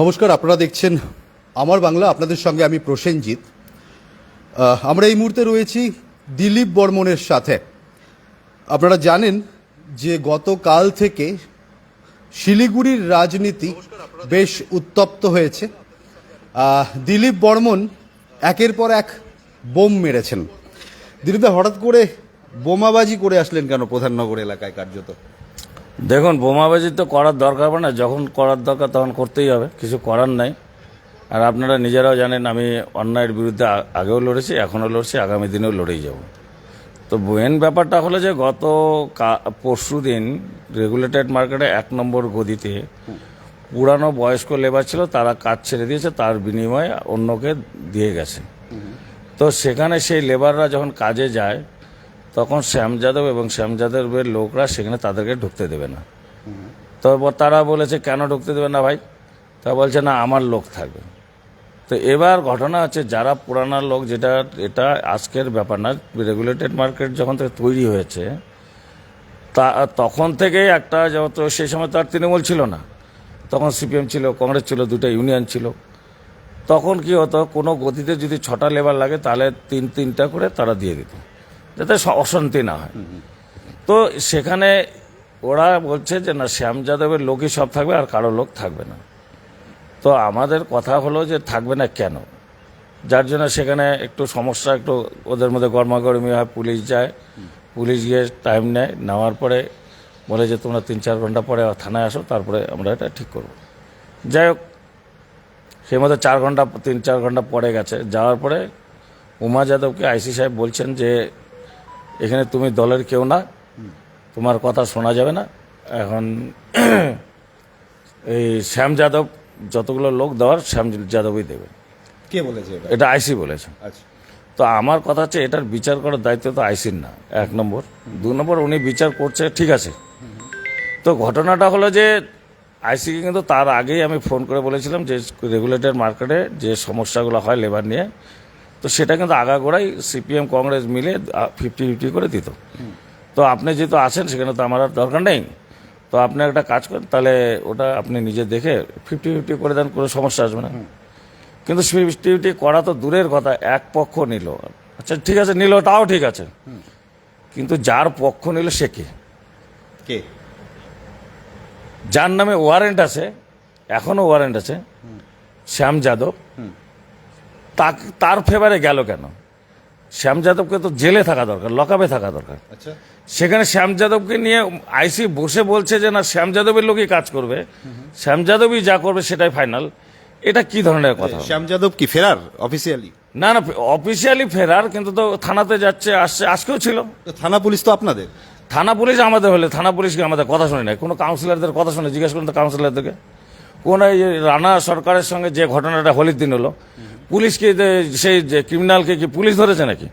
নমস্কার, আপনারা দেখছেন আমার বাংলা, আপনাদের সঙ্গে আমি প্রসেনজিৎ। আমরা এই মুহূর্তে রয়েছি দিলীপ বর্মনের সাথে। আপনারা জানেন যে গতকাল থেকে শিলিগুড়ির রাজনীতি বেশ উত্তপ্ত হয়েছে। দিলীপ বর্মন একের পর এক বোম মেরেছেন। দিলীপদা, হঠাৎ করে বোমাবাজি করে আসলেন কেন প্রধাননগর এলাকায় কার্যত? দেখুন, বোমাবাজি তো করার দরকার পড়ে না। যখন করার দরকার তখন করতেই হবে। কিছু করার নাই। আর আপনারা নিজেরাও জানেন, আমি অন্যায়ের বিরুদ্ধে আগেও লড়েছি, এখনও লড়ছি, আগামী দিনেও লড়েই যাব। তো মেন ব্যাপারটা হলো যে, গত পরশু দিন রেগুলেটেড মার্কেটে এক নম্বর গদিতে পুরানো বয়স্ক লেবার ছিল, তারা কাজ ছেড়ে দিয়েছে, তার বিনিময়ে অন্যকে দিয়ে গেছে। তো সেখানে সেই লেবাররা যখন কাজে যায় তখন শ্যাম যাদব এবং শ্যাম যাদবের লোকরা সেখানে তাদেরকে ঢুকতে দেবে না। তো এবার তারা বলেছে, কেন ঢুকতে দেবে না ভাই? তা বলছে, না, আমার লোক থাকবে। তো এবার ঘটনা হচ্ছে, যারা পুরানা লোক, যেটা, এটা আজকের ব্যাপার না রেগুলেটেড মার্কেট যখন থেকে তৈরি হয়েছে, তা, তখন থেকেই একটা যত, সেই সময় তো আর তৃণমূল ছিল না। তখন সিপিএম ছিল, কংগ্রেস ছিল, দুটো ইউনিয়ন ছিল। তখন কি হতো, কোনো গতিতে যদি ছটা লেবার লাগে, তাহলে তিন, তিনটা করে তারা দিয়ে দিত। যাতে অশান্তি না হয়। তো সেখানে ওরা বলছে যে, না, শ্যাম যাদবের লোকই সব থাকবে আর কারও লোক থাকবে না। তো আমাদের কথা হলো যে, থাকবে না কেন? যার জন্য সেখানে একটু সমস্যা, একটু ওদের মধ্যে গরমাগরমি হয়, পুলিশ যায়। পুলিশ গিয়ে টাইম নেয়। নেওয়ার পরে বলে যে, তোমরা তিন চার ঘণ্টা পরে থানায় আসো, তারপরে আমরা এটা ঠিক করব। যাই হোক, সেই মতো চার ঘণ্টা তিন চার ঘণ্টা পরে গেছে। যাওয়ার পরে উমা যাদবকে আইসি সাহেব বলছেন যে এখানে তুমি দলের কেউ না। তোমার কথা শোনা যাবে না। এখন এই শ্যাম যাদব যতগুলো লোক দেওয়ার শ্যাম যাদবই দেবে। কে বলেছে এটা? আইসি বলেছে। আচ্ছা। তো আমার কথা হচ্ছে এটার বিচার করার দায়িত্ব তো আইসির না এক নম্বর। দু নম্বর উনি বিচার করছে ঠিক আছে। তো ঘটনাটা হলো যে আইসিকে কিন্তু তার আগেই আমি ফোন করে বলেছিলাম যে রেগুলেটর মার্কেটে যে সমস্যাগুলো হয় লেবার নিয়ে তো সেটা কিন্তু আগাগোড়াই সিপিএম কংগ্রেস মিলে ফিফটি ফিফটি করে দিত। তো আপনি যেহেতু আসেন সেখানে তো আমার আর দরকার নেই। তো আপনি একটা কাজ করেন তাহলে ওটা আপনি নিজে দেখে ফিফটি ফিফটি করে দেন কোনো সমস্যা আসবে না। কিন্তু ফিফটি ফিফটি করা তো দূরের কথা এক পক্ষ নিল। আচ্ছা ঠিক আছে নিল তাও ঠিক আছে। কিন্তু যার পক্ষ নিল সে কে? কে? যার নামে ওয়ারেন্ট আছে এখনও ওয়ারেন্ট আছে শ্যাম যাদব। তার ফেভারে গেল কেন? শ্যাম যাদবকে তো জেলে থাকা দরকার লকাপে থাকা দরকার। আচ্ছা। সেখানে শ্যাম যাদবকে নিয়ে আইসি বসে বলছে যে না শ্যাম যাদবের লোকই কাজ করবে। শ্যাম যাদবই যা করবে সেটাই ফাইনাল এটা কি ধরনের কথা? শ্যাম যাদব কি ফেরার অফিসিয়ালি না না অফিসিয়ালি ফেরার কিন্তু তো থানাতে যাচ্ছে আসছে আজকেও ছিল। থানা পুলিশ তো আপনাদের? থানা পুলিশ আমাদের হলে থানা পুলিশকে আমাদের কথা শুনে নাই কোনো কাউন্সিলরদের কথা শুনে জিজ্ঞেস করুন তো কাউন্সিলরদেরকে কোন এই রানা সরকারের সঙ্গে যে ঘটনাটা হোলির দিন হলো পুলিশকে যে- সেই যে ক্রিমিনালকে কি পুলিশ ধরেছে নাকি?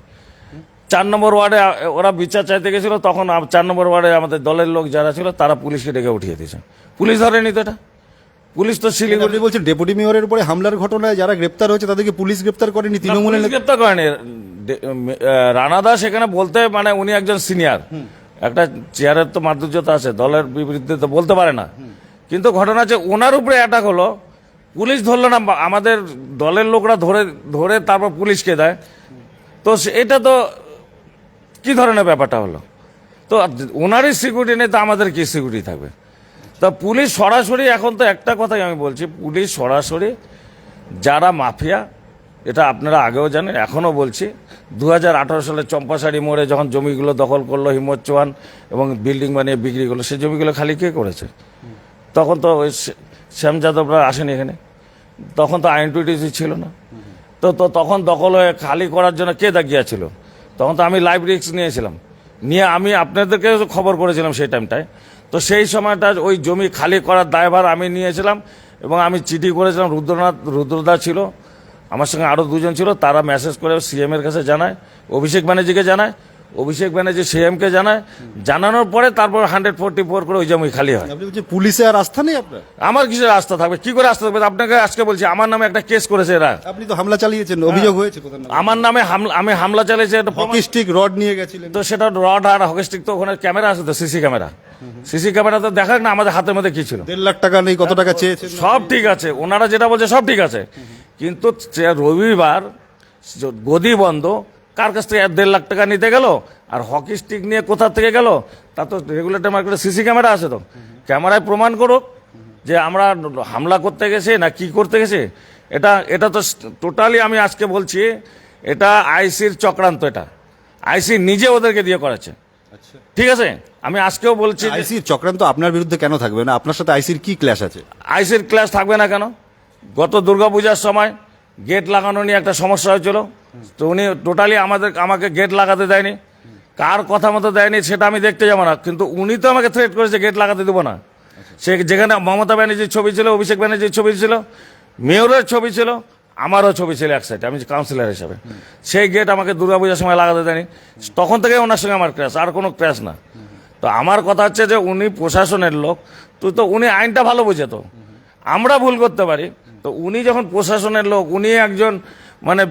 চার নম্বর ওয়ার্ডে ওরা বিচার চাইতে গেছিল তখন চার নম্বর ওয়ার্ডে আমাদের দলের লোক যারা ছিল তারা পুলিশকে ডেকে উঠিয়ে দিয়েছে। পুলিশ ধরেনি তো এটা? পুলিশ তো শিলিগুড়ি বলছেন ডেপুটি মেয়রের উপরে হামলার ঘটনায় যারা গ্রেপ্তার হয়েছে তাদেরকে পুলিশ গ্রেপ্তার করেনি তৃণমূলের পুলিশ গ্রেপ্তার করেনি। রানা দাস এখানে বলতে মানে উনি একজন সিনিয়র একটা চেয়ারের তো মাধুর্যতা আছে দলের বিরুদ্ধে তো বলতে পারে না। কিন্তু ঘটনা হচ্ছে ওনার উপরে অ্যাটাক হলো পুলিশ ধরলো না আমাদের দলের লোকরা ধরে ধরে তারপর পুলিশকে দেয়। তো এটা তো কি ধরনের ব্যাপারটা হলো? তো ওনারই সিকিউরিটি নেই, তো আমাদের কি সিকিউরিটি থাকবে? তা পুলিশ সরাসরি, এখন তো একটা কথাই আমি বলছি, পুলিশ সরাসরি যারা মাফিয়া, এটা আপনারা আগেও জানেন, এখনও বলছি দু হাজার আঠারো সালে চম্পাশাড়ি মোড়ে যখন জমিগুলো দখল করল হিম্মত চৌহান এবং বিল্ডিং বানিয়ে বিক্রি করল সেই জমিগুলো খালি কে করেছে? তখন তো শ্যাম যাদবরা আসেনি এখানে। তখন তো আইন টুইটিসি ছিল না। তো তো তখন দখল হয়ে খালি করার জন্য কে দাগিয়েছিল তখন তো আমি লাইভ রিক্স নিয়েছিলাম। নিয়ে আমি আপনাদেরকে খবর করেছিলাম সেই টাইমটায়, তো সেই সময়টা ওই জমি খালি করার দায়ভার আমি নিয়েছিলাম এবং আমি চিঠি করেছিলাম, রুদ্রনাথ, রুদ্রদা ছিল, আমার সঙ্গে আরও দুজন ছিল, তারা মেসেজ করে সিএম এর কাছে জানায়, অভিষেক ব্যানার্জিকে জানায় অভিষেক ব্যানার্জি সিএমকে জানায়। জানানোর পরে তারপর হান্ড্রেড ফোর্টি ফোর করে ওই জমি খালি হয়। পুলিশে আর আস্থা নেই আপনার? আমার কিছু রাস্তা থাকবে? কি করে রাস্তা থাকবে? আপনাকে আজকে বলছি আমার নামে একটা কেস করেছে এরা। আপনি তো হামলা চালিয়েছেন অভিযোগ হয়েছে আমার নামে আমি হামলা চালিয়েছি এটা প্রমাণ- হকি স্টিক রড নিয়ে গেছিলেন। তো সেটা রড আর হকিস্টিক তো ওখানে ক্যামেরা আছে তো সিসি ক্যামেরা সিসি ক্যামেরা তো দেখাক না আমাদের হাতের মধ্যে কি ছিল। দেড় লাখ টাকা নেই কত টাকা চেয়েছে সব ঠিক আছে ওনারা যেটা বলছে সব ঠিক আছে। কিন্তু রবিবার গদি বন্ধ কার কাছ থেকে? এক দেড় লাখ টাকা নিতে গেল আর হকি স্টিক নিয়ে কোথা থেকে গেল? তা তো রেগুলেটর মার্কেটে সিসি ক্যামেরা আছে তো। ক্যামেরায় প্রমাণ করুক যে আমরা হামলা করতে গেছি না কি করতে গেছে। এটা এটা তো টোটালি আমি আজকে বলছি এটা আইসির চক্রান্ত এটা। আইসি নিজে ওদেরকে দিয়ে করাচ্ছে। আচ্ছা। ঠিক আছে? আমি আজকেও বলছি আইসির চক্রান্ত আপনার বিরুদ্ধে কেন থাকবে? না আপনার সাথে আইসির কি ক্ল্যাশ আছে? আইসির ক্লাস থাকবে না কেন? গত দুর্গাপূজার সময় গেট লাগানো নিয়ে একটা সমস্যা হয়েছিল। তো উনি টোটালি আমাদের, আমাকে গেট লাগাতে দেয়নি। কার কথা মতো দেয়নি সেটা আমি দেখতে যাব না। কিন্তু উনি তো আমাকে থ্রেট করেছে, গেট লাগাতে দেবো না। সে যেখানে মমতা ব্যানার্জির ছবি ছিল, অভিষেক ব্যানার্জির ছবি ছিল, মেয়রের ছবি ছিল, আমারও ছবি ছিল এক সাইডে আমি কাউন্সিলর হিসাবে। সেই গেট আমাকে দুর্গাপূজার সময় লাগাতে দেয়নি। তখন থেকে ওনার সঙ্গে আমার ক্র্যাশ আর কোনো ক্র্যাশ না। তো আমার কথা হচ্ছে যে উনি প্রশাসনের লোক, তো তো উনি আইনটা ভালো বোঝে তো। আমরা ভুল করতে পারি। তো উনি যখন প্রশাসনের লোক উনি একজন মানে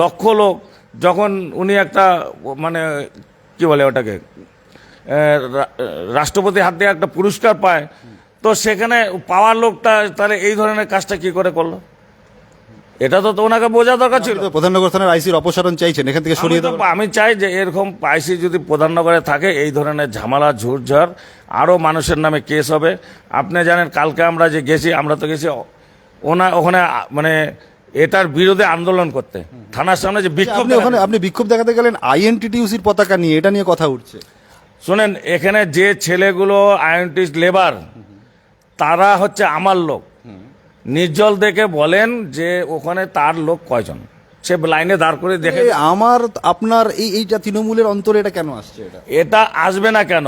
দক্ষ লোক যখন উনি একটা মানে কি বলে ওটাকে রাষ্ট্রপতি হাত দিয়ে একটা পুরস্কার পায় তো সেখানে পাওয়ার লোকটা তাহলে এই ধরনের কাজটা কি করে করল? এটা তো তো ওনাকে বোঝা দরকার ছিল। প্রধাননগর থানার আইসির অপসারণ চাইছেন এখান থেকে সরিয়ে দেওয়া আমি চাই যে এরকম আইসি যদি প্রধাননগরে থাকে এই ধরনের ঝামেলা ঝুড়ঝাড় আরও মানুষের নামে কেস হবে। আপনি জানেন কালকে আমরা যে গেছি আমরা তো গেছি ওনা ওখানে মানে এটার বিরোধে আন্দোলন করতে। থানার সামনে যে বিক্ষোভ আপনি ওখানে আপনি বিক্ষোভ দেখাতে গেলেন আইএনটিটিউসির পতাকা নিয়ে এটা নিয়ে কথা উঠছে। শোনেন এখানে যে ছেলেগুলো আইএনটিস্ট লেবার তারা হচ্ছে আমার লোক। নির্জল দেখে বলেন যে ওখানে তার লোক কয়জন। সে লাইনে দাঁড় করে দেখে আমার আপনার এই এইটা তৃণমূলের অন্তরে এটা কেন আসছে এটা? এটা আসবে না কেন?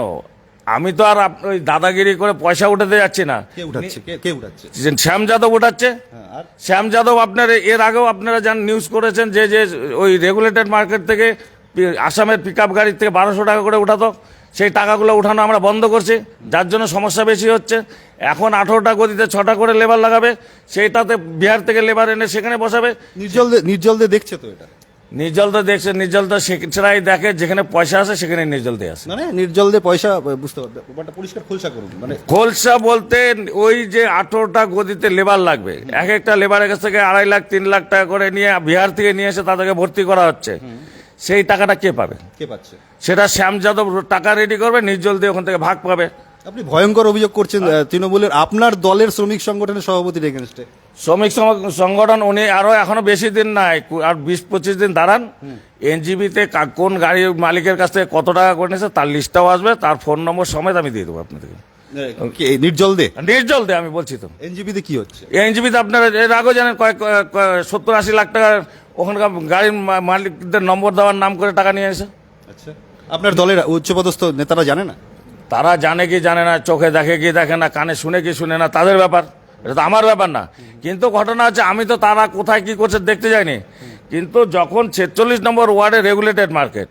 আমি তো আর ওই দাদাগিরি করে পয়সা উঠাতে যাচ্ছি না। কে উঠাচ্ছে? কে কে উঠাচ্ছে? শ্যাম যাদব উঠাচ্ছে। হ্যাঁ, আর? শ্যাম যাদব আপনার এর আগেও আপনারা যান নিউজ করেছেন যে যে ওই রেগুলেটেড মার্কেট থেকে পি- আসামের পিক আপ গাড়ির থেকে বারোশো টাকা করে উঠাতো সেই টাকাগুলো উঠানো আমরা বন্ধ করছি। যার জন্য সমস্যা বেশি হচ্ছে। এখন আঠেরোটা গতিতে ছটা করে লেবার লাগাবে সেইটাতে বিহার থেকে লেবার এনে সেখানে বসাবে। নির্জল নির্জলদের দেখছে তো এটা? নির্জল তো দেখছে নির্জল তো সেটাই দেখে যেখানে পয়সা আছে সেখানে নির্জল দিয়ে আসে। মানে নির্জলদের পয়সা বুঝতে পারবে। ব্যাপারটা পরিষ্কার খোলসা করুন মানে খোলসা বলতে ওই যে আঠেরোটা গদিতে লেবার লাগবে। এক একটা লেবারের কাছ থেকে আড়াই লাখ তিন লাখ টাকা করে নিয়ে বিহার থেকে নিয়ে এসে তাদেরকে ভর্তি করা হচ্ছে। সেই টাকাটা কে পাবে? কে পাচ্ছে? সেটা শ্যাম যাদব টাকা রেডি করবে নির্জল দিয়ে ওখান থেকে ভাগ পাবে। আপনি ভয়ঙ্কর অভিযোগ করছেন তৃণমূলের আপনার দলের শ্রমিক সংগঠনের সভাপতির এগেনস্টে শ্রমিক সংগঠন উনি আরও এখনও বেশি দিন নাই। আর বিশ পঁচিশ দিন দাঁড়ান। এনজিবিতে কোন গাড়ির মালিকের কাছ থেকে কত টাকা করে নিয়েছে তার লিস্টটাও আসবে তার ফোন নম্বর সমেত আমি দিয়ে দেবো আপনাদেরকে। নির্জল দে? নির্জল দিয়ে আমি বলছি তো। এনজিপিতে কি হচ্ছে? এনজিবিতে আপনারা এর আগেও জানেন কয়েক- সত্তর আশি লাখ টাকা ওখানকার গাড়ির মালিকদের নম্বর দেওয়ার নাম করে টাকা নিয়ে এসে। আচ্ছা। আপনার দলের উচ্চপদস্থ নেতারা জানে না? তারা জানে কি জানে না চোখে দেখে কি দেখে না কানে শুনে কি শুনে না তাদের ব্যাপার। এটা তো আমার ব্যাপার না। কিন্তু ঘটনা হচ্ছে, আমি তো তারা কোথায় কি করছে দেখতে যাইনি। কিন্তু যখন ছেচল্লিশ নম্বর ওয়ার্ডে রেগুলেটেড মার্কেট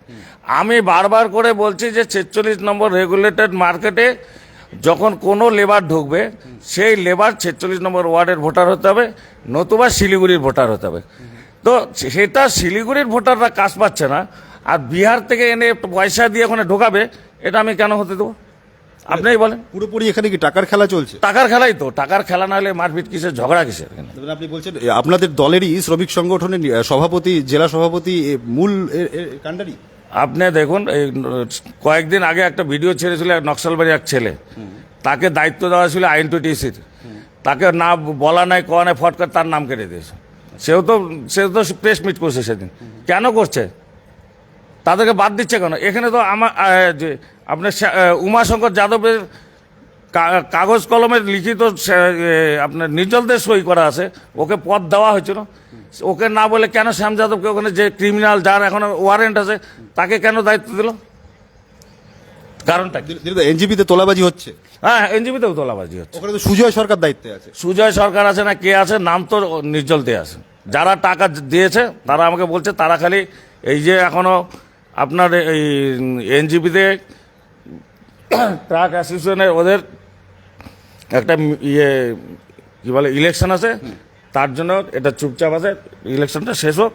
আমি বারবার করে বলছি যে ছেচল্লিশ নম্বর রেগুলেটেড মার্কেটে যখন কোনো লেবার ঢুকবে, সেই লেবার ছেচল্লিশ নম্বর ওয়ার্ডের ভোটার হতে হবে, নতুবা শিলিগুড়ির ভোটার হতে হবে। তো সেটা শিলিগুড়ির ভোটাররা কাজ পাচ্ছে না, আর বিহার থেকে এনে পয়সা দিয়ে ওখানে ঢোকাবে, এটা আমি কেন হতে দেবো? আপনিই বলেন। পুরোপুরি এখানে কি টাকার খেলা চলছে? টাকার খেলাই তো টাকার খেলা না হলে মারপিট কিসের ঝগড়া কিসের মানে আপনি বলছেন আপনাদের দলেরই শ্রমিক সংগঠনের সভাপতি জেলা সভাপতি মূল কাণ্ডারি? আপনি দেখুন এই কয়েকদিন আগে একটা ভিডিও ছেড়েছিল এক নকশালবাড়ি এক ছেলে। তাকে দায়িত্ব দেওয়া ছিল আইন টু টিসির তাকে না বলা নাই কওয়া নাই ফটকার তার নাম কেটে দিয়েছে। সেও তো সেও তো প্রেস মিট করছে সেদিন। কেন করছে? তাদেরকে বাদ দিচ্ছে কেন? এখানে তো আমার যে আপনার উমাশঙ্কর যাদবের কাগজ কলমের লিখিত আপনার নির্জলদের সই করা আছে। ওকে পদ দেওয়া হয়েছিল। ওকে না বলে কেন শ্যাম যাদবকে ওখানে যে ক্রিমিনাল যার এখন ওয়ারেন্ট আছে তাকে কেন দায়িত্ব দিল? কারণটা এনজিপিতে তোলাবাজি হচ্ছে। হ্যাঁ এনজিপিতেও তোলাবাজি হচ্ছে। ওখানে তো সুজয় সরকার দায়িত্বে আছে। সুজয় সরকার আছে না কে আছে নাম তো নির্জল দিয়ে আছে। যারা টাকা দিয়েছে তারা আমাকে বলছে তারা খালি এই যে এখনও আপনার এই এনজিপিতে, ট্রাক অ্যাসোসিয়েশনের ওদের একটা ইয়ে কী বলে ইলেকশন আছে। তার জন্য এটা চুপচাপ আছে। ইলেকশনটা শেষ হোক।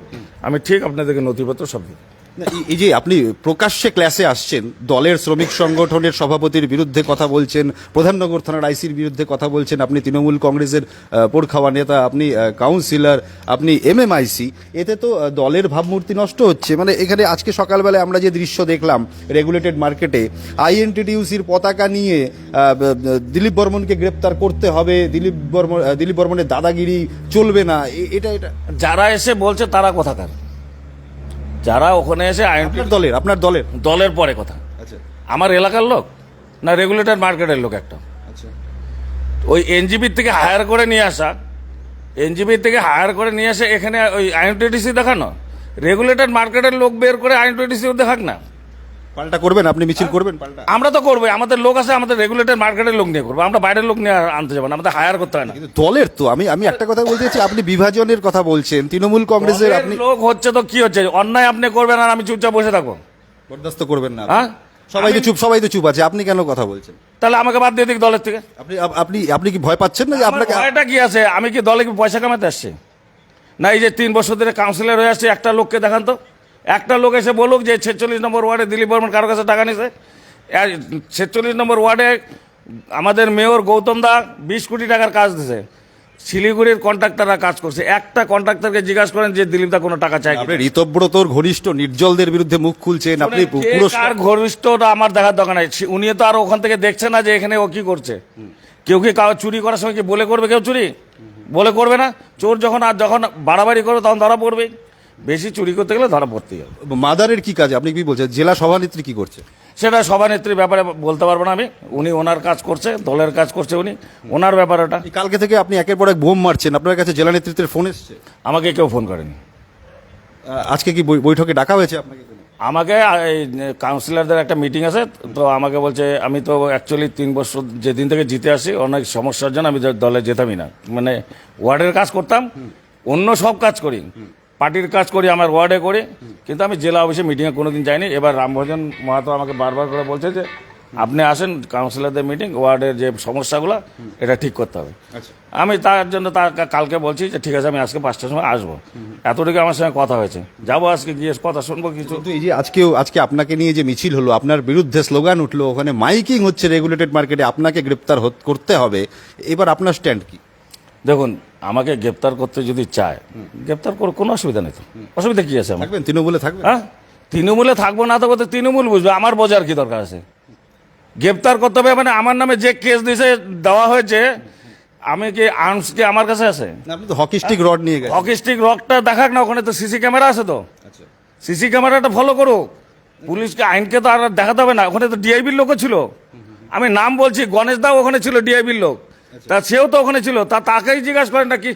আমি ঠিক আপনাদেরকে নথিপত্র সব দিই। এই- যে আপনি প্রকাশ্যে ক্লাসে আসছেন দলের শ্রমিক সংগঠনের সভাপতির বিরুদ্ধে কথা বলছেন প্রধাননগর থানার আইসির বিরুদ্ধে কথা বলছেন আপনি তৃণমূল কংগ্রেসের আহ, পোড়খাওয়া নেতা আপনি কাউন্সিলর আপনি এমএমআইসি এতে তো দলের ভাবমূর্তি নষ্ট হচ্ছে। মানে এখানে আজকে সকালবেলায় আমরা যে দৃশ্য দেখলাম রেগুলেটেড মার্কেটে আইএনটিটিউসির পতাকা নিয়ে দিলীপ বর্মনকে গ্রেপ্তার করতে হবে দিলীপ বর্মন দিলীপ বর্মনের দাদাগিরি চলবে না এটা এটা যারা এসে বলছে তারা কোথাকার? যারা ওখানে এসে আইন আপনার দলের আপনার দলের? দলের পরে কথা। আচ্ছা। আমার এলাকার লোক না রেগুলেটর মার্কেটের লোক একটা। আচ্ছা। ওই এনজিবির থেকে হায়ার করে নিয়ে আসা এনজিবির থেকে হায়ার করে নিয়ে আসে এখানে ওই আইনটিডিসি দেখানো। রেগুলেটর মার্কেটের লোক বের করে আইনটিডিসি দেখাক না। পাল্টা করবেন? আপনি মিছিল করবেন পাল্টা? আমরা তো করব আমাদের লোক আছে আমাদের রেগুলেটর মার্কেটের লোক নিয়ে করব আমরা বাইরের লোক নিয়ে আনতে যাব না আমাদের হায়ার করতে হয় না। কিন্তু দলের তো আমি আমি একটা কথা বলতে চাচ্ছি আপনি বিভাজনের কথা বলছেন তৃণমূল কংগ্রেসের আপনি লোক হচ্ছে তো কি হচ্ছে? অন্যায় আপনি করবেন আর আমি চুপচাপ বসে থাকব। বরদাস্ত করবেন না হ্যাঁ? সবাই তো চুপ সবাই তো চুপ আছে আপনি কেন কথা বলছেন? তাহলে আমাকে বাদ দিয়ে দিক দলের থেকে। আপনি আপনি আপনি কি ভয় পাচ্ছেন না যে আপনাকে ভয়টা কি আছে? আমি কি দলে কি পয়সা কামাতে আসছি? না এই যে তিন বছর ধরে কাউন্সিলর হয়ে আসছে একটা লোককে দেখান তো। একটা লোক এসে বলুক যে ছেচল্লিশ নম্বর ওয়ার্ডে দিলীপ বর্মন কারও কাছে টাকা নিছে? ছেচল্লিশ নম্বর ওয়ার্ডে আমাদের মেয়র গৌতম দা বিশ কোটি টাকার কাজ দিছে। শিলিগুড়ির কন্ট্রাক্টররা কাজ করছে। একটা কন্ট্রাক্টরকে জিজ্ঞাসা করেন যে দিলীপ দা কোনো টাকা চাই ঋতব্রতর ঘনিষ্ঠ নির্জলদের বিরুদ্ধে মুখ খুলছেন আপনি পুরস্কার ঘনিষ্ঠটা আমার দেখার দরকার নাই। উনি তো আর ওখান থেকে দেখছে না যে এখানে ও কি করছে। কেউ কি কাউ চুরি করার সময় কি বলে করবে কেউ চুরি? বলে করবে না। চোর যখন আর যখন বাড়াবাড়ি করবে তখন ধরা পড়বে বেশি চুরি করতে গেলে ধরা পড়তেই হবে। মাদারের কি কাজ? আপনি কি বলছেন? জেলা সভানেত্রী কি করছে? সেটা সভানেত্রীর ব্যাপারে বলতে পারব না আমি। উনি ওনার কাজ করছে দলের কাজ করছে উনি। ওনার ব্যাপার ওটা। কালকে থেকে আপনি একের পর এক বোম মারছেন। আপনার কাছে জেলা নেতৃত্বের ফোন এসছে? আমাকে কেউ ফোন করেনি। আজকে কি বৈঠকে ডাকা হয়েছে আপনাকে আমাকে এই কাউন্সিলরদের একটা মিটিং আছে তো আমাকে বলছে আমি তো অ্যাকচুয়ালি তিন বছর যেদিন থেকে জিতে আসি অনেক সমস্যার জন্য আমি দলে যেতামই না। মানে ওয়ার্ডের কাজ করতাম অন্য সব কাজ করি। পার্টির কাজ করি আমার ওয়ার্ডে করি কিন্তু আমি জেলা অফিসে মিটিংয়ে কোনোদিন যাইনি। এবার রামভজন মাহাতো আমাকে বারবার করে বলছে যে আপনি আসেন কাউন্সিলরদের মিটিং ওয়ার্ডের যে সমস্যাগুলো এটা ঠিক করতে হবে। আচ্ছা। আমি তার জন্য তার কালকে বলছি যে ঠিক আছে আমি আজকে পাঁচটার সময় আসব। এতটুকু আমার সঙ্গে কথা হয়েছে। যাব আজকে গিয়ে কথা শুনব কিছু। কিন্তু এই যে আজকেও আজকে আপনাকে নিয়ে যে মিছিল হলো আপনার বিরুদ্ধে স্লোগান উঠল ওখানে মাইকিং হচ্ছে রেগুলেটেড মার্কেটে আপনাকে গ্রেপ্তার করতে হবে। এবার আপনার স্ট্যান্ড কি? দেখুন আমাকে গ্রেপ্তার করতে যদি চায় গ্রেপ্তার করে কোনো অসুবিধা নেই তো। অসুবিধা কি আছে আমার? থাকবেন তৃণমূলে থাকবেন। হ্যাঁ? তৃণমূলে থাকব না থাকব তো তৃণমূল বুঝবে আমার বোঝার কি দরকার আছে? গ্রেপ্তার করতে হবে মানে আমার নামে যে কেস দিয়েছে দেওয়া হয়েছে আমি কি আর্মস কি আমার কাছে আছে? না, আপনি তো হকি স্টিক রড নিয়ে গেছেন। হকিস্টিক রডটা দেখাক না ওখানে তো সিসি ক্যামেরা আছে তো। সিসি ক্যামেরাটা ফলো করুক। পুলিশকে আইনকে তো আর দেখাতে হবে না ওখানে তো ডিআইবির লোকও ছিল। আমি নাম বলছি গণেশ দাও ওখানে ছিল ডিআইবির লোক। তা সেও তো ওখানে ছিল। তা তাকেই জিজ্ঞাসা করেন নাকি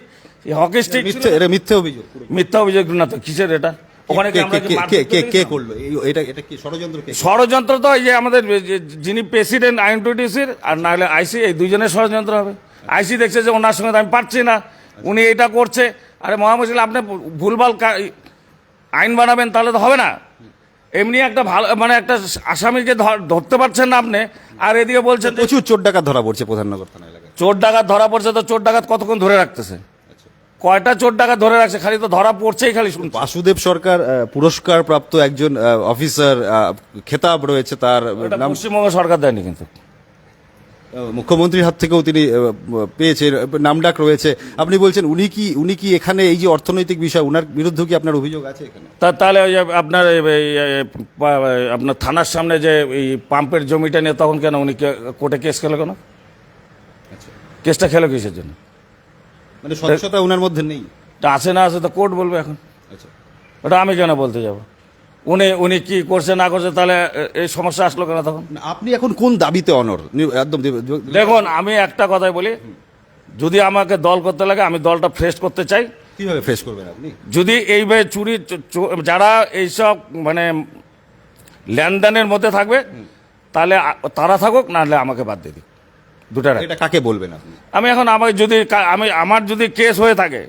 হকি স্টিক এটা মিথ্যে অভিযোগ। মিথ্যা অভিযোগ না তো কিসের এটা? ওখানে কি কে- কে- কি কে- কে- কে- কে কি ষড়যন্ত্র তো এই যে আমাদের যিনি প্রেসিডেন্ট আইনটিডিসির আর না হলে আইসি এই দুইজনের ষড়যন্ত্র হবে। আইসি দেখছে যে ওনার সঙ্গে আমি পারছি না উনি এটা করছে। আরে মহামুশিল আপনি ভুলভাল আইন বানাবেন তাহলে তো হবে না। এমনি একটা ভালো মানে একটা আসামিকে ধর- ধরতে পারছেন না আপনি আর এদিকে বলছেন প্রচুর চোর ডাকাত ধরা পড়ছে প্রধাননগর থানা এলাকায় চোর ডাকাত ধরা পড়ছে তো চোর ডাকাত কতক্ষণ ধরে রাখতেছে? কয়টা চোর ডাকাত ধরে রাখছে? খালি তো ধরা পড়ছেই খালি শুনছে। বাসুদেব সরকার পুরস্কার প্রাপ্ত একজন অফিসার খেতাব রয়েছে তার নাম পশ্চিমবঙ্গ সরকার দেয়নি কিন্তু। মুখ্যমন্ত্রীর হাত থেকেও তিনি আহ, পেয়েছেন নামডাক রয়েছে। আপনি বলছেন উনি কি উনি কি এখানে এই যে অর্থনৈতিক বিষয় উনার বিরুদ্ধে কি আপনার অভিযোগ আছে এখানে? তা তাহলে ওই আপনার আপনার থানার সামনে যে এই পাম্পের জমিটা নিয়ে তখন কেন উনি কোর্টে কেস খেলো কেন? কেসটা খেলো কিসের জন্য? মানে স্বচ্ছতা উনার মধ্যে নেই। তা আছে না আছে তো কোর্ট বলবে এখন। আচ্ছা। ওটা আমি কেন বলতে যাব? উনি উনি কি করছে না করছে তাহলে এই সমস্যা আসলো কেন তখন? আপনি এখন কোন দাবিতে অনর? একদম দেখুন আমি একটা কথাই বলি। যদি আমাকে দল করতে লাগে আমি দলটা ফ্রেশ করতে চাই। কীভাবে ফ্রেশ করবেন আপনি? যদি এইভাবে চুরি যারা এইসব মানে লেনদেনের মধ্যে থাকবে তাহলে তারা থাকুক নাহলে আমাকে বাদ দিয়ে দিক। দুটা। এটা কাকে বলবেন আপনি? আমি এখন আমাকে যদি আমি আমার যদি কেস হয়ে থাকে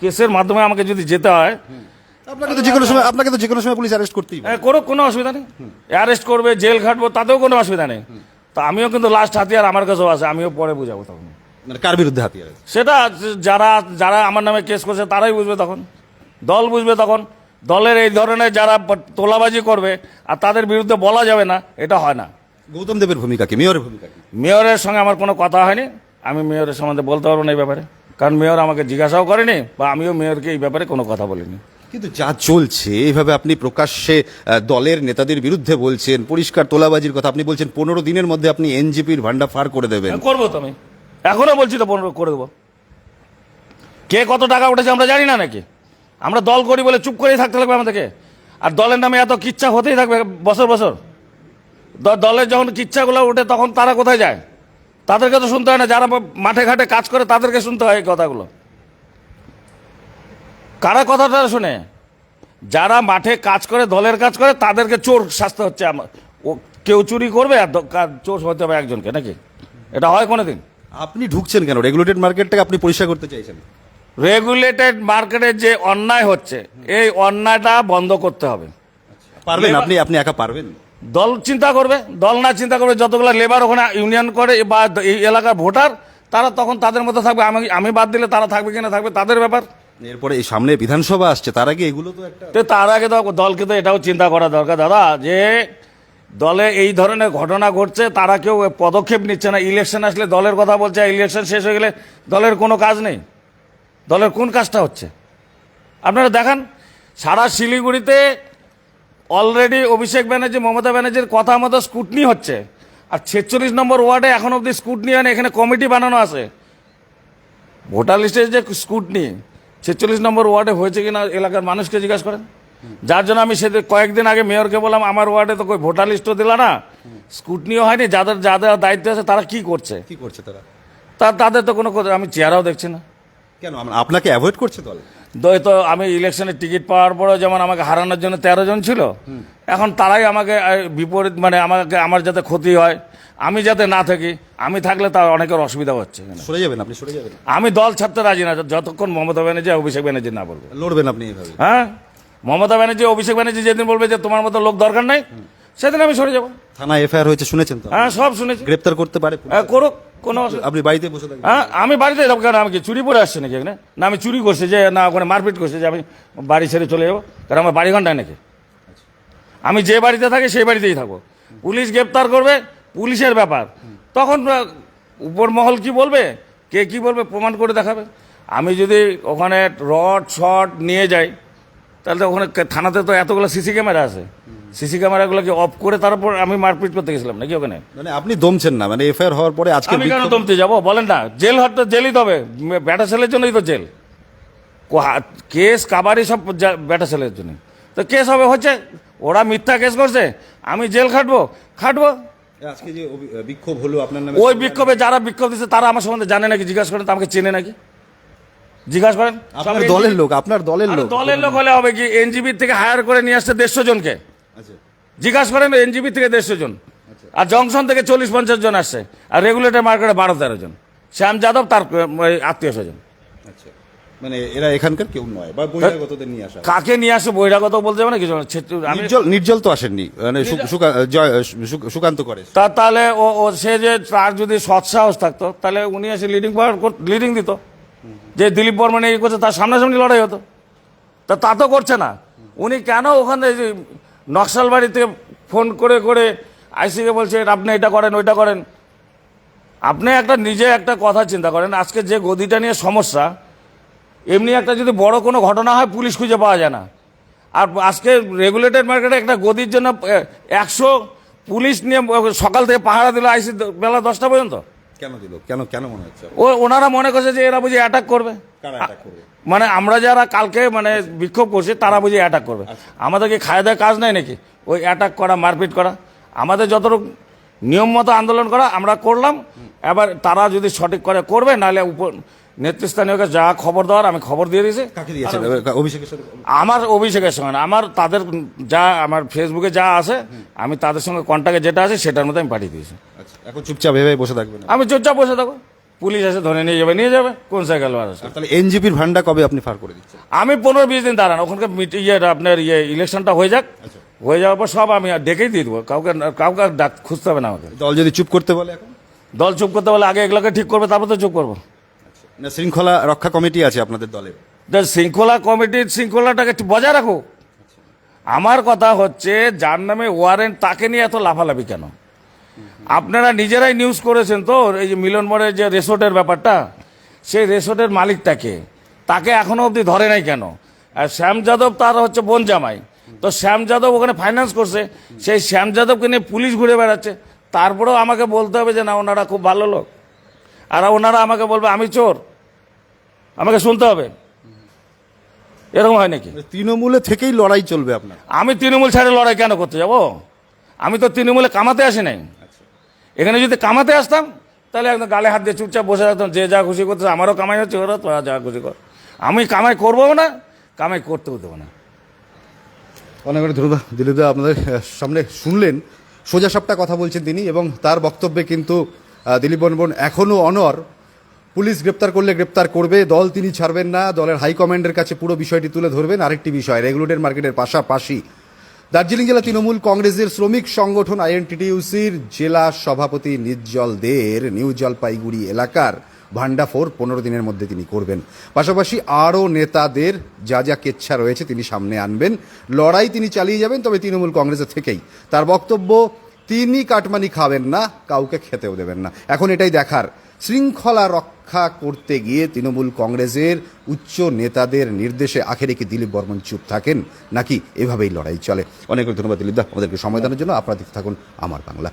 কেসের মাধ্যমে আমাকে যদি যেতে হয় আপনাকে তো যে কোনো সময় আপনাকে তো যে কোনো সময় পুলিশ অ্যারেস্ট করতেই। এ, করুক কোনো অসুবিধা নেই। অ্যারেস্ট করবে জেল খাটবো তাতেও কোনো অসুবিধা নেই। তা আমিও কিন্তু লাস্ট হাতিয়ার আমার কাছেও আছে আমিও পরে বুঝাবো তখন। মানে কার বিরুদ্ধে হাতিয়ার সেটা যারা যারা আমার নামে কেস করছে তারাই বুঝবে তখন। দল বুঝবে তখন। দলের এই ধরনের যারা তোলাবাজি করবে আর তাদের বিরুদ্ধে বলা যাবে না এটা হয় না। গৌতম দেবের ভূমিকা কি? মেয়রের ভূমিকা কি? মেয়রের সঙ্গে আমার কোনো কথা হয়নি। আমি মেয়রের সম্বন্ধে বলতে পারব না এই ব্যাপারে। কারণ মেয়র আমাকে জিজ্ঞাসাও করেনি বা আমিও মেয়রকে এই ব্যাপারে কোনো কথা বলিনি। কিন্তু যা চলছে এইভাবে আপনি প্রকাশ্যে দলের নেতাদের বিরুদ্ধে বলছেন পরিষ্কার তোলাবাজির কথা আপনি বলছেন পনেরো দিনের মধ্যে আপনি এনজিপির ভান্ডা ফার করে দেবেন। হ্যাঁ, করব তো আমি। এখনও বলছি তো পনেরো করে দেবো। কে কত টাকা উঠেছে আমরা জানি না নাকি? আমরা দল করি বলে চুপ করেই থাকতে লাগবে আমাদেরকে। আর দলের নামে এত কিচ্ছা হতেই থাকবে বছর বছর। দলের যখন কিচ্ছাগুলো উঠে তখন তারা কোথায় যায়? তাদেরকে তো শুনতে হয় না। যারা মাঠে ঘাটে কাজ করে তাদেরকে শুনতে হয় এই কথাগুলো। কারা কথা কথাটা শুনে? যারা মাঠে কাজ করে দলের কাজ করে তাদেরকে চোর শাস্তি হচ্ছে। আমার ও কেউ চুরি করবে আর চোর হতে হবে একজনকে নাকি? এটা হয় কোনোদিন? আপনি ঢুকছেন কেন? রেগুলেটেড মার্কেটটাকে আপনি পরিষ্কার করতে চাইছেন। রেগুলেটেড মার্কেটের যে অন্যায় হচ্ছে এই অন্যায়টা বন্ধ করতে হবে। পারবেন? আপনি আপনি একা পারবেন? দল চিন্তা করবে দল না চিন্তা করবে যতগুলো লেবার ওখানে ইউনিয়ন করে বা এই এলাকার ভোটার তারা তখন তাদের মতো থাকবে। আমি আমি বাদ দিলে তারা থাকবে কিনা থাকবে তাদের ব্যাপার। এরপরে এই সামনে বিধানসভা আসছে তার আগে এগুলো তো একটা তার আগে তো দলকে তো এটাও চিন্তা করা দরকার দাদা যে দলে এই ধরনের ঘটনা ঘটছে তারা কেউ পদক্ষেপ নিচ্ছে না। ইলেকশন আসলে দলের কথা বলছে ইলেকশন শেষ হয়ে গেলে দলের কোনো কাজ নেই। দলের কোন কাজটা হচ্ছে? আপনারা দেখান সারা শিলিগুড়িতে অলরেডি অভিষেক ব্যানার্জি মমতা ব্যানার্জির কথা মতো স্কুটনি হচ্ছে। আর ছেচল্লিশ নম্বর ওয়ার্ডে এখন অব্দি স্কুটনি হয় এখানে কমিটি বানানো আছে। ভোটার লিস্টের যে স্কুটনি ছেচল্লিশ নম্বর ওয়ার্ডে হয়েছে কিনা এলাকার মানুষকে জিজ্ঞাসা করেন। যার জন্য আমি সেদিন কয়েকদিন আগে মেয়রকে বললাম আমার ওয়ার্ডে তো কই ভোটার লিস্টও দিলা না। স্কুটনিও হয়নি যাদের যাদের দায়িত্ব আছে তারা কি করছে? কি করছে তারা? তাদের তো কোনো কথা- আমি চেহারাও দেখছি না। কেন? আপনাকে অ্যাভয়েড করছে দল? তো আমি ইলেকশনের টিকিট পাওয়ার পরেও যেমন আমাকে হারানোর জন্য তেরো জন ছিল এখন তারাই আমাকে বিপরীত মানে আমাকে আমার যাতে ক্ষতি হয় আমি যাতে না থাকি আমি থাকলে তার অনেকের অসুবিধা হচ্ছে। সরে যাবেন আপনি সরে যাবেন। আমি দল ছাড়তে রাজি না যতক্ষণ মমতা ব্যানার্জি অভিষেক ব্যানার্জি না বলবে। লড়বেন আপনি হ্যাঁ? মমতা ব্যানার্জি অভিষেক ব্যানার্জি যেদিন বলবে যে তোমার মতো লোক দরকার নাই সেদিন আমি সরে যাব। থানায় এফআইআর হয়েছে শুনেছেন তো? হ্যাঁ সব শুনেছি। গ্রেপ্তার করতে পারে হ্যাঁ, করুক কোনো আপনি বাড়িতে বসে হ্যাঁ আমি বাড়িতে যাব কেন? আমি কি চুরি পরে আসছে নাকি এখানে? না আমি চুরি করছি যে না ওখানে মারপিট করছে যে আমি বাড়ি ছেড়ে চলে যাব। কারণ আমার বাড়ি ঘন্টায় নাকি? আমি যে বাড়িতে থাকি সেই বাড়িতেই থাকব। পুলিশ গ্রেপ্তার করবে পুলিশের ব্যাপার। তখন উপর মহল কি বলবে? কে কি বলবে? প্রমাণ করে দেখাবে। আমি যদি ওখানে রড শট নিয়ে যাই তাহলে তো ওখানে থানাতে তো এতগুলো সিসি ক্যামেরা আছে। সিসি ক্যামেরাগুলোকে অফ করে তারপর আমি মারপিট করতে গেছিলাম নাকি ওখানে? মানে আপনি দমছেন না মানে এফআইআর হওয়ার পরে আজকে আমি কেন দমতে যাব? বলেন না জেল হট তো জেলই তবে ব্যাটা ছেলের জন্যই তো জেল। কেস কাবারি সব ব্যাটা ছেলের জন্য তো কেস হবে হচ্ছে ওরা মিথ্যা কেস করছে আমি জেল খাটবো। খাটবো। আজকে যে বিক্ষোভ হলো আপনার নামে ওই বিক্ষোভে যারা বিক্ষোভ দিচ্ছে তারা আমার সম্বন্ধে জানে নাকি জিজ্ঞাসা করেন তো আমাকে চেনে নাকি? জিজ্ঞাসা করেন। আপনার দলের লোক আপনার দলের লোক। দলের লোক হলে হবে কি এনজিবি থেকে হায়ার করে নিয়ে আসছে দেড়শো জনকে। জিজ্ঞাসা করেন এনজিবি থেকে দেড়শো জন। আর জংশন থেকে চল্লিশ পঞ্চাশ জন আসছে। আর রেগুলেটর মার্কেটে বারো তেরো জন। শ্যাম যাদব তার আত্মীয় স্বজন। আচ্ছা। মানে এরা এখানকার কেউ নয় বা বহিরাগতদের নিয়ে আসা। কাকে নিয়ে আসে বহিরাগত বলতে হবে না কিছু আমি নির্জল নির্জল তো আসেননি। মানে সুকান্ত করে তা তাহলে ও ও সে যে তার যদি সৎসাহস থাকতো তাহলে উনি এসে লিডিং পাওয়ার লিডিং দিত। যে দিলীপ বর্মন এই করছে তার সামনাসামনি লড়াই হতো। তা তা তো করছে না। উনি কেন ওখানে নকশাল বাড়িতে ফোন করে করে আইসিকে বলছে আপনি এটা করেন ওইটা করেন। আপনি একটা নিজে একটা কথা চিন্তা করেন আজকে যে গদিটা নিয়ে সমস্যা এমনি একটা যদি বড় কোনো ঘটনা হয় পুলিশ খুঁজে পাওয়া যায় না। আর আজকে রেগুলেটেড মার্কেটে একটা গদির জন্য একশো পুলিশ নিয়ে সকাল থেকে পাহারা দিল আইসি বেলা দশটা পর্যন্ত। কেন দিল? কেন কেন মনে হচ্ছে? ও ওনারা মনে করছে যে এরা বুঝি অ্যাটাক করবে। কারা attack করবে? মানে আমরা যারা কালকে মানে বিক্ষোভ করছি তারা বুঝি অ্যাটাক করবে। আমাদেরকে খায় দেয় কাজ নাই নাকি? ওই অ্যাটাক করা মারপিট করা। আমাদের যতটুকু নিয়ম মতো আন্দোলন করা আমরা করলাম। এবার তারা যদি সঠিক করে করবে নাহলে উপর নেতৃস্থানীয়কে যা খবর দেওয়ার আমি খবর দিয়ে দিয়েছি আমার অভিষেকের সঙ্গে আমার তাদের যা আমার ফেসবুকে যা আছে আমি তাদের সঙ্গে কন্ট্যাক্টে যেটা আছে সেটার মধ্যে আমি পাঠিয়ে দিয়েছি। আচ্ছা এখন চুপচাপ ভেবে বসে থাকবেন? আমি চুপচাপ বসে থাকো পুলিশ এসে ধরে নিয়ে যাবে নিয়ে যাবে। কোন সাইকেল আছে তাহলে এনজিপির ভান্ডা কবে আপনি ফার করে দিচ্ছেন? আমি পনেরো বিশ দিন দাঁড়ান ওখানকার মিট- ইয়ে আপনার ইয়ে ইলেকশনটা হয়ে যাক। হয়ে যাওয়ার পর সব আমি আর ডেকেই দিয়ে দেবো। কাউকে কাউকে ডাক খুঁজতে হবে না আমাকে দল যদি চুপ করতে বলে এখন? দল চুপ করতে বলে আগে এগুলোকে ঠিক করবে তারপর তো চুপ করব। না শৃঙ্খলা রক্ষা কমিটি আছে আপনাদের দলে তো শৃঙ্খলা কমিটির শৃঙ্খলাটাকে একটু বজায় রাখো। আমার কথা হচ্ছে যার নামে ওয়ারেন্ট তাকে নিয়ে এত লাফালাফি কেন? আপনারা নিজেরাই নিউজ করেছেন তো এই যে মিলন মোড়ের যে রেসোর্টের ব্যাপারটা সেই রেসোর্টের মালিকটাকে। তাকে এখনও অবধি ধরে নাই কেন? আর শ্যাম যাদব তার হচ্ছে বোন জামাই। তো শ্যাম যাদব ওখানে ফাইন্যান্স করছে সেই শ্যাম যাদবকে নিয়ে পুলিশ ঘুরে বেড়াচ্ছে। তারপরেও আমাকে বলতে হবে যে না ওনারা খুব ভালো লোক। আর ওনারা আমাকে বলবে আমি চোর। আমাকে শুনতে হবে। এরকম হয় নাকি? তৃণমূলে থেকেই লড়াই চলবে আপনার। আমি তৃণমূল ছেড়ে লড়াই কেন করতে যাব? আমি তো তৃণমূলে কামাতে আসি নাই। এখানে যদি কামাতে আসতাম, তাহলে একদম গালে হাত দিয়ে চুপচাপ বসে থাকতাম, যে যা খুশি করতে, আমারও কামাই হচ্ছে ওরা তোরা যা খুশি কর। আমি কামাই করব না, কামাই করতেও দেবো না। অনেক অনেক ধন্যবাদ। দিলীপদা আপনাদের সামনে শুনলেন, সোজা সাপটা কথা বলছেন তিনি, এবং তার বক্তব্যে কিন্তু দিলীপ বর্মন এখনও অনর। পুলিশ গ্রেপ্তার করলে গ্রেপ্তার করবে, দল তিনি ছাড়বেন না, দলের হাইকমান্ডের কাছে পুরো বিষয়টি তুলে ধরবেন। আরেকটি বিষয় রেগুলেটেড মার্কেটের পাশাপাশি দার্জিলিং জেলা তৃণমূল কংগ্রেসের শ্রমিক সংগঠন আইএনটিটিউসির জেলা সভাপতি নিজ্জল দের নিউ জলপাইগুড়ি এলাকার ভান্ডাফোর পনেরো দিনের মধ্যে তিনি করবেন। পাশাপাশি আরও নেতাদের যা যা কেচ্ছা রয়েছে তিনি সামনে আনবেন। লড়াই তিনি চালিয়ে যাবেন, তবে তৃণমূল কংগ্রেসের থেকেই। তার বক্তব্য, তিনি কাটমানি খাবেন না, কাউকে খেতেও দেবেন না। এখন এটাই দেখার শৃঙ্খলা রক্ষা করতে গিয়ে তৃণমূল কংগ্রেসের উচ্চ নেতাদের নির্দেশে আখেরে কি দিলীপ বর্মন চুপ থাকেন, নাকি এভাবেই লড়াই চলে? অনেক ধন্যবাদ দিলীপ দা, আমাদেরকে সময় দেওয়ার জন্য। আপনারা থাকুন আমার বাংলা।